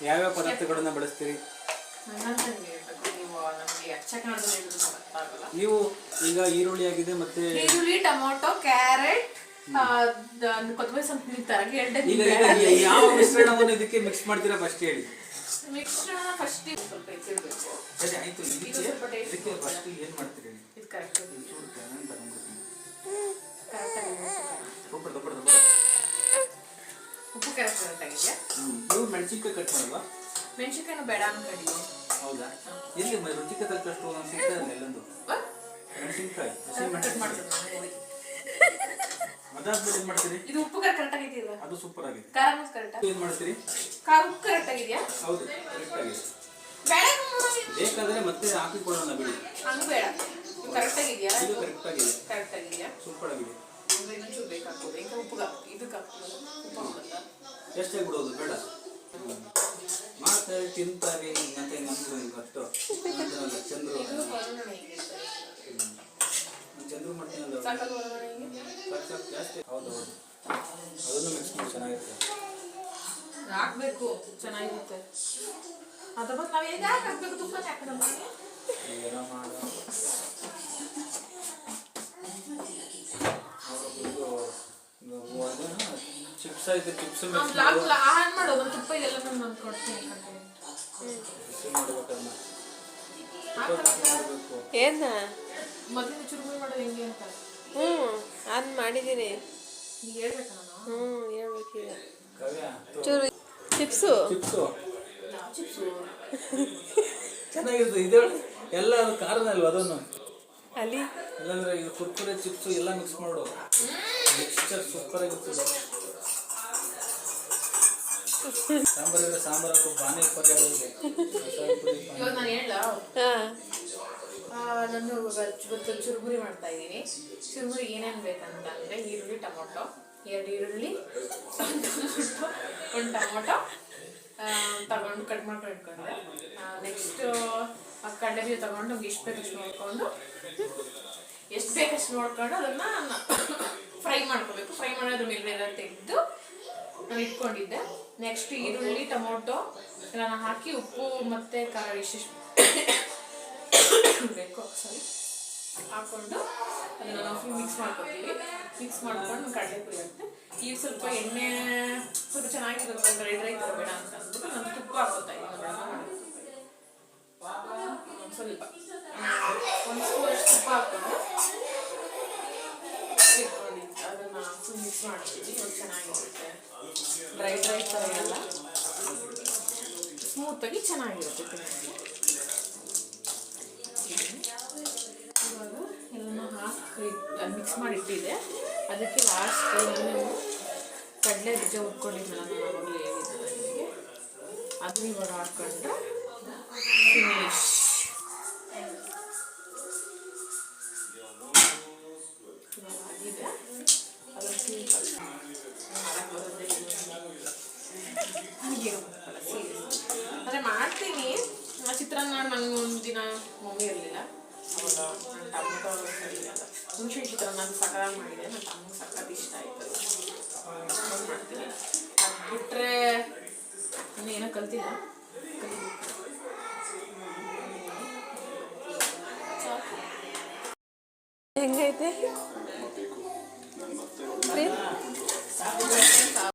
ಯಾವ್ಯಾವ ಪದಾರ್ಥಗಳನ್ನ ಬಳಸ್ತೀರಿ? ನೀವು ಈಗ ಈರುಳ್ಳಿ ಆಗಿದೆ ಮತ್ತೆ ಈರುಳ್ಳಿ ಟೊಮೊಟೊ ಕ್ಯಾರೆಟ್ ಕೊತ್ತಂಬರಿ ಸೊಪ್ಪು ತರ ಈಗ ಯಾವ ಮಿಶ್ರಣವನ್ನು ಇದಕ್ಕೆ ಮಿಕ್ಸ್ ಮಾಡ್ತೀರಾ ಫಸ್ಟ್ ಹೇಳಿ. ಮಿಶ್ರಣ ಫಸ್ಟ್ ಸ್ವಲ್ಪ ಎತ್ತಿರ್ಬೇಕು ಆಯ್ತು ಇದಕ್ಕೆ ಫಸ್ಟ್ ಏನ್ ಮಾಡ್ತೀರಿ ಇದು ಕರೆಕ್ಟ್ ಮೆಣಸಿನ್ಕಾಯಿ ಕಟ್ ಮಾಡಲ್ವಾ? ಮೆಣಸಿನ್ಕಾಯಿನೂ ಬೇಡ ಅನ್ಕೊಂಡಿದ್ದೆ ಹೌದಾ? ಎಲ್ಲಿ ರುಚಿಗೆ ತಕ್ಕಷ್ಟು ಒಂದೊಂದು ಸಿಗ್ತದೆ ಎಲ್ಲೊಂದು ಮೆಣಸಿನ್ಕಾಯಿ ಹಸಿ ಕಟ್ ಮೆಣಸಿನ್ಕಾಯಿ. ಮಾಡ್ತೀನಿ ಅದಾದ್ಮೇಲೆ ಏನ್ ಮಾಡ್ತೀರಿ? ಇದು ಉಪ್ಪು ಕರೆಕ್ಟ್ ಆಗಿದೆಯಲ್ಲ ಅದು ಸೂಪರ್ ಆಗಿದೆ. ಖಾರ ಕರೆಕ್ಟ್ ಏನ್ ಮಾಡ್ತೀರಿ? ಖಾರ ಉಪ್ಪು ಕರೆಕ್ಟ್ ಆಗಿದೆಯಾ? ಹೌದು ಕರೆಕ್ಟ್ ಆಗಿದೆ. ಬೇಕಾದ್ರೆ ಮತ್ತೆ ಹಾಕಿಕೊಳ್ಳೋಣ ಬಿಡಿ. ಹಂಗ ಬೇಡ. ಕರೆಕ್ಟ್ ಆಗಿದೆಯಾ? ಇದು ಕರೆಕ್ಟ್ ಆಗಿದೆ. ಕರೆಕ್ಟ್ ಆಗಿದೆಯಾ? ಸೂಪರ್ ಆಗಿದೆ. ಇನ್ನೊಂಚೂರು ಬೇಕಾಗ್ತದೆ. ಈಗ ಉಪ್ಪು ಇದು ಇದಕ್ಕೆ ಉಪ್ಪು ಎಷ್ಟೇ ಬಿಡೋದು ಬೇಡ. ಮಾಡ್ತಾರೆ ತಿಂತಾರೆ ಮತ್ತೆ ನಮ್ದು ಇವತ್ತು. ಚಂದ್ರು. ಚಂದ್ರು ಮಾಡ್ತೀನಲ್ಲ ಜಾಸ್ತಿ. ಹೌದು ಹೌದು. ಅದನ್ನು ಮಿಕ್ಸ್ ಮಾಡಿ ಚೆನ್ನಾಗಿರುತ್ತೆ. ಹಾಕ್ಬೇಕು ಚೆನ್ನಾಗಿರುತ್ತೆ. ಅದ್ರ ಬಗ್ಗೆ ನಾವು ಹೇಗೆ ಹಾಕ್ಬೇಕು? ತುಪ್ಪ ಏನೋ ಮಾಡು. ಚಿಪ್ಸ್ ಐತೆ ಚಿಪ್ಸ್ ಮಿಕ್ಸ್ ಮಾಡು ಏನ? ಮದುವೆ ಚುರುಮುರಿ ಮಾಡೋದು ಹೆಂಗೆ ಅಂತ. ಹ್ಞೂ ಅದು ಮಾಡಿದ್ದೀನಿ ಈಗ ಹೇಳ್ಬೇಕಾ ನಾನು? ಹ್ಞೂ ಹೇಳ್ಬೇಕೀಗ ಕವ್ಯ ಚೂರು ಚಿಪ್ಸು. ಚಿಪ್ಸು. ಯಾವ ಚಿಪ್ಸು. ಚೆನ್ನಾಗಿರುತ್ತೆ ಇದು ಎಲ್ಲ ಅದು ಕಾರಣ ಅಲ್ವ ಅದನ್ನು? ಅಲ್ಲಿ? ಇಲ್ಲಾಂದ್ರೆ ಇದು ಕುರ್ಕುರೆ ಚಿಪ್ಸು ಎಲ್ಲ ಮಿಕ್ಸ್ ಮಾಡು ಮಿಕ್ಸ್ಚರ್ ಸೂಪರ್ ಆಗಿರ್ತದೆ ನಾನು ಚುರುಮುರಿ ಮಾಡ್ತಾ ಇದ್ದೀನಿ. ಚುರುಮುರಿ ಏನೇನು ಬೇಕಂತ ಅಂದರೆ ಈರುಳ್ಳಿ, ಟೊಮೊಟೊ, ಎರಡು ಈರುಳ್ಳಿ, ಒಂದು ಟೊಮೊಟೊ ತಗೊಂಡು ಕಟ್ ಮಾಡ್ಕೊಂಡು ಇಟ್ಕೊಂಡೆ ನೆಕ್ಸ್ಟ್ ಬೀಜ ತಗೊಂಡು ಎಷ್ಟು ಬೇಕಷ್ಟು ನೋಡ್ಕೊಂಡು, ಎಷ್ಟು ಬೇಕಷ್ಟು ನೋಡ್ಕೊಂಡು ಅದನ್ನು ಫ್ರೈ ಮಾಡ್ಕೋಬೇಕು. ಫ್ರೈ ಮಾಡೋದ್ರ ಮೇಲೆ ತೆಗೆದು ಇಟ್ಕೊಂಡಿದ್ದೆ. ನೆಕ್ಸ್ಟ್ ಈರುಳ್ಳಿ, ಟೊಮೊಟೊ ಎಲ್ಲ ಹಾಕಿ ಉಪ್ಪು ಮತ್ತು ಖಾರ ಇಷ್ಟು ಬೇಕು ಸಾರಿ ಹಾಕ್ಕೊಂಡು ಅದನ್ನು ನಾವು ಮಿಕ್ಸ್ ಮಾಡ್ಕೊತೀವಿ. ಮಿಕ್ಸ್ ಮಾಡ್ಕೊಂಡು ಕಡಲೆಪುರಿ ಹಾಕ್ತೆ. ಈಗ ಸ್ವಲ್ಪ ಎಣ್ಣೆ ಸ್ವಲ್ಪ ಚೆನ್ನಾಗಿರುತ್ತೆ ಡ್ರೈ ಡ್ರೈ ಬೇಡ ಅಂತ ಅಂದ್ಬಿಟ್ಟು ನಾನು ತುಪ್ಪ ಹಾಕೋತಾ ಇದ್ದೀನಿ. ಸ್ವಲ್ಪ. ಒಂದು ಸ್ಪೂನ್ ತುಪ್ಪ ಇಟ್ಕೊಂಡಿದ್ದೆ. ಅದನ್ನ ಫುಲ್ ಮಿಕ್ಸ್ ಮಾಡ್ತೀವಿ ಒಂದು ಚೆನ್ನಾಗಿರುತ್ತೆ ಡ್ರೈ ಡ್ರೈ ಥರ ಎಲ್ಲ ಸ್ಮೂತಾಗಿ ಚೆನ್ನಾಗಿರುತ್ತೆ ಇವಾಗ ಎಲ್ಲನೂ ಹಾಕಿ ಮಿಕ್ಸ್ ಮಾಡಿ ಇಟ್ಟಿದೆ ಅದಕ್ಕೆ ಲಾಸ್ಟ್ ನಾನು ಕಡಲೆ ಬೀಜ ಉಟ್ಕೊಂಡಿದ್ನಲ್ಲ ನಾನು ಹೇಳಿದ್ದೆ ನಿಮಗೆ? ಅದನ್ನ ಇವಾಗ ಹಾಕ್ಕೊಂಡು ಫಿನಿಶ್ ಆಗಿದೆ ಅದನ್ನು ಅದು ಸಕಲಾಗಿ ಮಾಡಿದೆ ನನ್ನ ತಮ್ಮಗೆ ಸಖತ್ ಇಷ್ಟ ಆಯಿತು. ಅದು ಮಾಡ್ತೀನಿ ಅದು ಬಿಟ್ಟರೆ ಇನ್ನೂ ಏನೋ ಕಲ್ತಿಲ್ಲ. ಹೆಂಗೈತೆ?